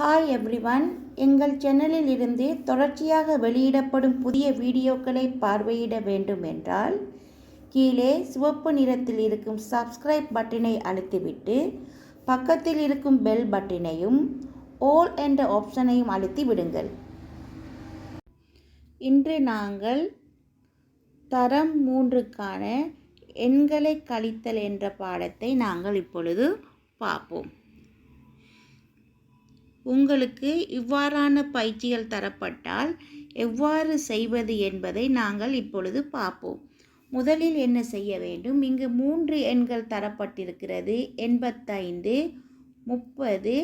Hi everyone எங்கள் சேனலில் இருந்து தொடர்ச்சியாக வெளியிடப்படும் புதிய வீடியோக்களை பார்வையிட வேண்டும் என்றால் கீழே சிவப்பு நிறத்தில் இருக்கும் சப்ஸ்கிரைப் பட்டனை அழுத்திவிட்டு பக்கத்தில் இருக்கும் பெல் பட்டனையும் ஓல் என்ற ஆப்ஷனையும் அழுத்தி விடுங்கள். இன்று நாங்கள் தரம் மூன்றுக்கான எண்களை கழித்தல் என்ற பாடத்தை நாங்கள் இப்பொழுது பார்ப்போம். உங்களுக்கு இவ்வாறான பயிற்சிகள் தரப்பட்டால் எவ்வாறு செய்வது என்பதை நாங்கள் இப்பொழுது பார்ப்போம். முதலில் என்ன செய்ய வேண்டும்? இங்கு மூன்று எண்கள் தரப்பட்டிருக்கிறது. எண்பத்தைந்து முப்பது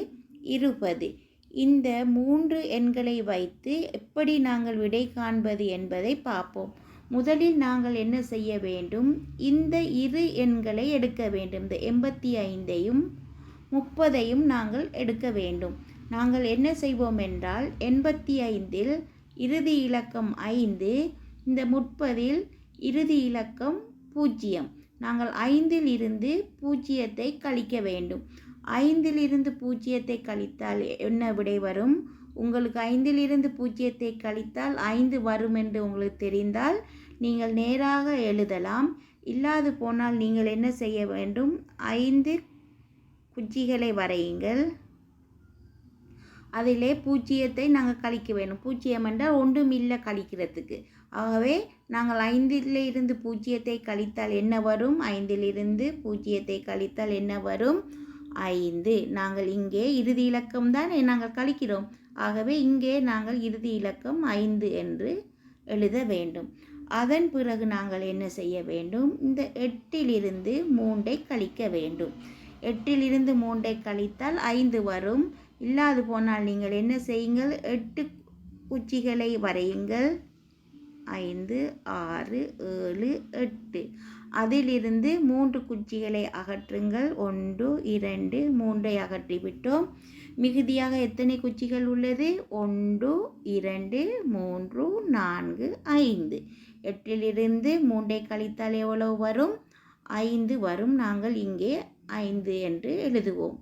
இருபது. இந்த மூன்று எண்களை வைத்து எப்படி நாங்கள் விடை காண்பது என்பதை பார்ப்போம். முதலில் நாங்கள் என்ன செய்ய வேண்டும்? இந்த இரு எண்களை எடுக்க வேண்டும். இந்த எண்பத்தி ஐந்தையும் முப்பதையும் நாங்கள் எடுக்க வேண்டும். நாங்கள் என்ன செய்வோம் என்றால் எண்பத்தி ஐந்தில் இறுதி இலக்கம் ஐந்து இந்த முப்பதில் இறுதி இலக்கம் பூஜ்ஜியம். நாங்கள் ஐந்தில் இருந்து பூஜ்ஜியத்தை கழிக்க வேண்டும். ஐந்திலிருந்து பூஜ்ஜியத்தை கழித்தால் என்ன விடை வரும்? உங்களுக்கு ஐந்திலிருந்து பூஜ்ஜியத்தை கழித்தால் ஐந்து வரும் என்று உங்களுக்கு தெரிந்தால் நீங்கள் நேராக எழுதலாம். இல்லாது போனால் நீங்கள் என்ன செய்ய வேண்டும்? ஐந்து குச்சிகளை வரையுங்கள். அதிலே பூஜ்ஜியத்தை நாங்கள் கழிக்க வேண்டும். பூஜ்ஜியம் என்றால் ஒன்றும் இல்லை கழிக்கிறதுக்கு. ஆகவே நாங்கள் ஐந்தில் இருந்து பூஜ்ஜியத்தை கழித்தால் என்ன வரும்? ஐந்திலிருந்து பூஜ்ஜியத்தை கழித்தால் என்ன வரும்? ஐந்து. நாங்கள் இங்கே இறுதி இலக்கம் தான் நாங்கள் கழிக்கிறோம். ஆகவே இங்கே நாங்கள் இறுதி இலக்கம் ஐந்து என்று எழுத வேண்டும். அதன் பிறகு நாங்கள் என்ன செய்ய வேண்டும்? இந்த எட்டிலிருந்து மூன்றை கழிக்க வேண்டும். எட்டிலிருந்து மூன்றை கழித்தால் ஐந்து வரும். இல்லாது போனால் நீங்கள் என்ன செய்யுங்கள்? எட்டு குச்சிகளை வரையுங்கள். ஐந்து ஆறு ஏழு எட்டு. அதிலிருந்து மூன்று குச்சிகளை அகற்றுங்கள். ஒன்று இரண்டு மூன்றை அகற்றிவிட்டோம் மிகுதியாக எத்தனை குச்சிகள் உள்ளது? ஒன்று இரண்டு மூன்று நான்கு ஐந்து. எட்டிலிருந்து மூன்றை கழித்தால் எவ்வளவு வரும்? ஐந்து வரும். நாங்கள் இங்கே ஐந்து என்று எழுதுவோம்.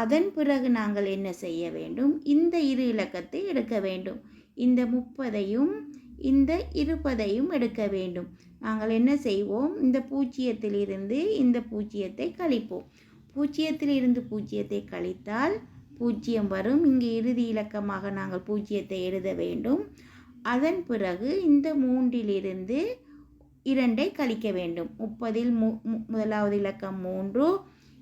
அதன் பிறகு நாங்கள் என்ன செய்ய வேண்டும்? இந்த இரு இலக்கத்தை எடுக்க வேண்டும். இந்த முப்பதையும் இந்த இருபதையும் எடுக்க வேண்டும். நாங்கள் என்ன செய்வோம்? இந்த பூஜ்ஜியத்திலிருந்து இந்த பூஜ்ஜியத்தை கழிப்போம். பூஜ்ஜியத்தில் இருந்து பூஜ்ஜியத்தை கழித்தால் பூஜ்ஜியம் வரும். இங்கே இறுதி இலக்கமாக நாங்கள் பூஜ்ஜியத்தை எழுத வேண்டும். அதன் பிறகு இந்த மூன்றிலிருந்து இரண்டை கழிக்க வேண்டும். முப்பதில் மு முதலாவது இலக்கம் மூன்று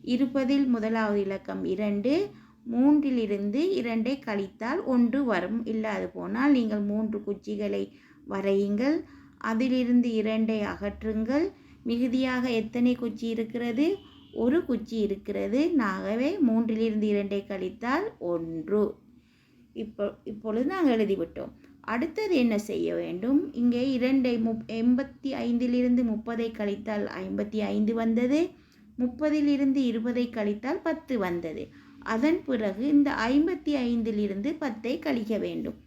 இருப்பதில் முதலாவது இலக்கம் இரண்டு மூன்றிலிருந்து இரண்டை கழித்தால் ஒன்று வரும். இல்லாது போனால் நீங்கள் மூன்று குச்சிகளை வரையுங்கள். அதிலிருந்து இரண்டை அகற்றுங்கள். மிகுதியாக எத்தனை குச்சி இருக்கிறது? ஒரு குச்சி இருக்கிறது. நாகவே மூன்றிலிருந்து இரண்டை கழித்தால் ஒன்று. இப்போ இப்பொழுது நாங்கள் எழுதிவிட்டோம். அடுத்தது என்ன செய்ய வேண்டும்? இங்கே இரண்டை முப் எண்பத்தி ஐந்திலிருந்து முப்பதை கழித்தால் ஐம்பத்தி ஐந்து வந்தது. முப்பதிலிருந்து இருபதை கழித்தால் பத்து வந்தது. அதன் பிறகு இந்த ஐம்பத்தி ஐந்திலிருந்து பத்தை கழிக்க வேண்டும்.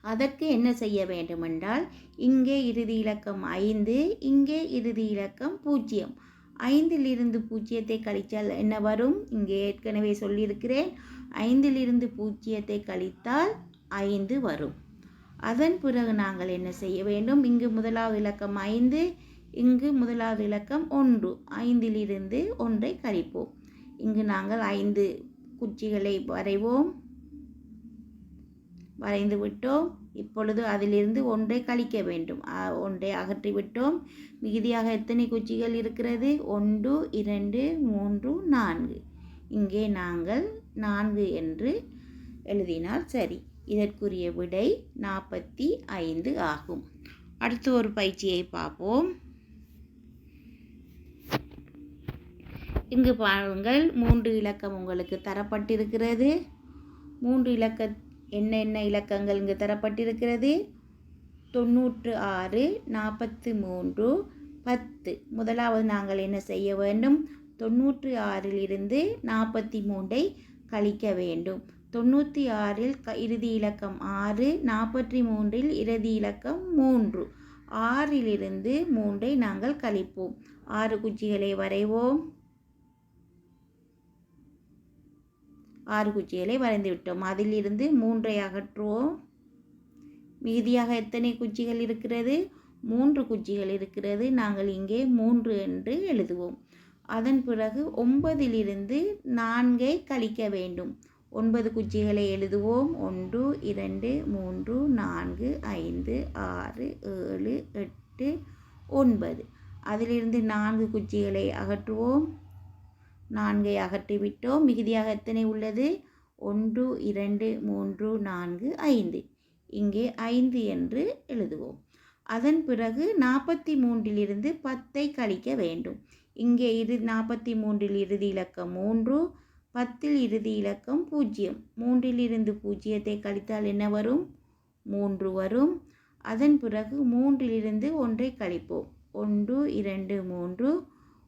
அதற்கு என்ன செய்ய வேண்டுமென்றால் இங்கே இறுதி இலக்கம் ஐந்து இங்கே இறுதி இலக்கம் பூஜ்ஜியம். ஐந்திலிருந்து பூஜ்ஜியத்தை கழித்தால் என்ன வரும்? இங்கே ஏற்கனவே சொல்லியிருக்கிறேன். ஐந்திலிருந்து பூஜ்ஜியத்தை கழித்தால் ஐந்து வரும். அதன் பிறகு நாங்கள் என்ன செய்ய வேண்டும்? இங்கு முதலாவது இலக்கம் ஐந்து இங்கு முதலாவது இலக்கம் ஒன்று. ஐந்திலிருந்து ஒன்றை கழிப்போம் இங்கு நாங்கள் ஐந்து குச்சிகளை வரைவோம். வரைந்து விட்டோம். இப்பொழுது அதிலிருந்து ஒன்றை கழிக்க வேண்டும். ஒன்றை அகற்றி விட்டோம். மிகுதியாக எத்தனை குச்சிகள் இருக்கிறது? ஒன்று இரண்டு மூன்று நான்கு. இங்கே நாங்கள் நான்கு என்று எழுதினால் சரி. இதற்குரிய விடை நாற்பத்தி ஐந்து ஆகும். அடுத்து ஒரு பயிற்சியை பார்ப்போம். இங்கு பாருங்கள் மூன்று இலக்கம் உங்களுக்கு தரப்பட்டிருக்கிறது. மூன்று இலக்க என்னென்ன இலக்கங்கள் இங்கு தரப்பட்டிருக்கிறது? தொண்ணூற்று ஆறு நாற்பத்தி மூன்று பத்து. முதலாவது நாங்கள் என்ன செய்ய வேண்டும்? தொண்ணூற்றி ஆறிலிருந்து நாற்பத்தி மூன்றை கழிக்க வேண்டும். தொண்ணூற்றி ஆறில் க இறுதி இலக்கம் ஆறு நாற்பத்தி மூன்றில் இறுதி இலக்கம் மூன்று. ஆறிலிருந்து மூன்றை நாங்கள் கழிப்போம். ஆறு குச்சிகளை வரைவோம். ஆறு குச்சிகளை வரைந்து விட்டோம் அதிலிருந்து மூன்றை அகற்றுவோம். மீதியாக எத்தனை குச்சிகள் இருக்கிறது? மூன்று குச்சிகள் இருக்கிறது. நாங்கள் இங்கே மூன்று என்று எழுதுவோம். அதன் பிறகு ஒன்பதிலிருந்து நான்கை கழிக்க வேண்டும். ஒன்பது குச்சிகளை எழுதுவோம். ஒன்று இரண்டு மூன்று நான்கு ஐந்து ஆறு ஏழு எட்டு ஒன்பது. அதிலிருந்து நான்கு குச்சிகளை அகற்றுவோம். நான்கை அகற்றிவிட்டோம் மிகுதியாக எத்தனை உள்ளது? ஒன்று இரண்டு மூன்று நான்கு ஐந்து. இங்கே ஐந்து என்று எழுதுவோம். அதன் பிறகு நாற்பத்தி மூன்றிலிருந்து பத்தை கழிக்க வேண்டும். இங்கே இரு நாற்பத்தி மூன்றில் இறுதி இலக்கம் மூன்று பத்தில் இறுதி இலக்கம் பூஜ்ஜியம். மூன்றிலிருந்து பூஜ்ஜியத்தை கழித்தால் என்ன வரும்? மூன்று வரும். அதன் பிறகு மூன்றிலிருந்து ஒன்றை கழிப்போம். ஒன்று இரண்டு மூன்று.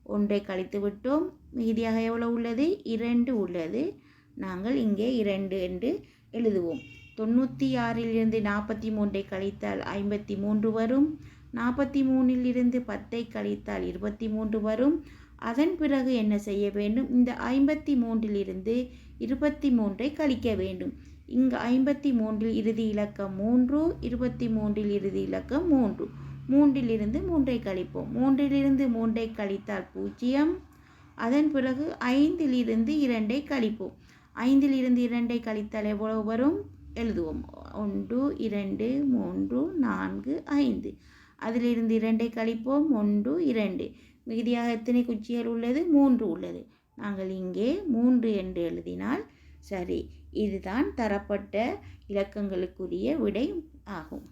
ஒன்றை கழித்து விட்டோம். மீதியாக எவ்வளவு உள்ளது? இரண்டு உள்ளது. நாங்கள் இங்கே இரண்டு என்று எழுதுவோம். தொண்ணூற்றி ஆறிலிருந்து நாற்பத்தி மூன்றை கழித்தால் ஐம்பத்தி மூன்று வரும். நாற்பத்தி மூணிலிருந்து பத்தை கழித்தால் இருபத்தி மூன்று வரும். அதன் பிறகு என்ன செய்ய வேண்டும்? இந்த ஐம்பத்தி மூன்றிலிருந்து இருபத்தி மூன்றை கழிக்க வேண்டும். இங்கு ஐம்பத்தி மூன்றில் இறுதி இலக்கம் மூன்று இருபத்தி மூன்றில் இறுதி இலக்கம் மூன்று. மூன்றிலிருந்து மூன்றை கழிப்போம். மூன்றிலிருந்து மூன்றை கழித்தால் பூஜ்ஜியம். அதன் பிறகு ஐந்திலிருந்து இரண்டை கழிப்போம். ஐந்திலிருந்து இரண்டை கழித்தால் எவ்வளவு வரும்? எழுதுவோம். ஒன்று இரண்டு மூன்று நான்கு ஐந்து. அதிலிருந்து இரண்டை கழிப்போம். ஒன்று இரண்டு. மிகுதியாக எத்தனை குச்சிகள் உள்ளது? மூன்று உள்ளது. நாங்கள் இங்கே மூன்று என்று எழுதினால் சரி. இதுதான் தரப்பட்ட இலக்கங்களுக்குரிய விடை ஆகும்.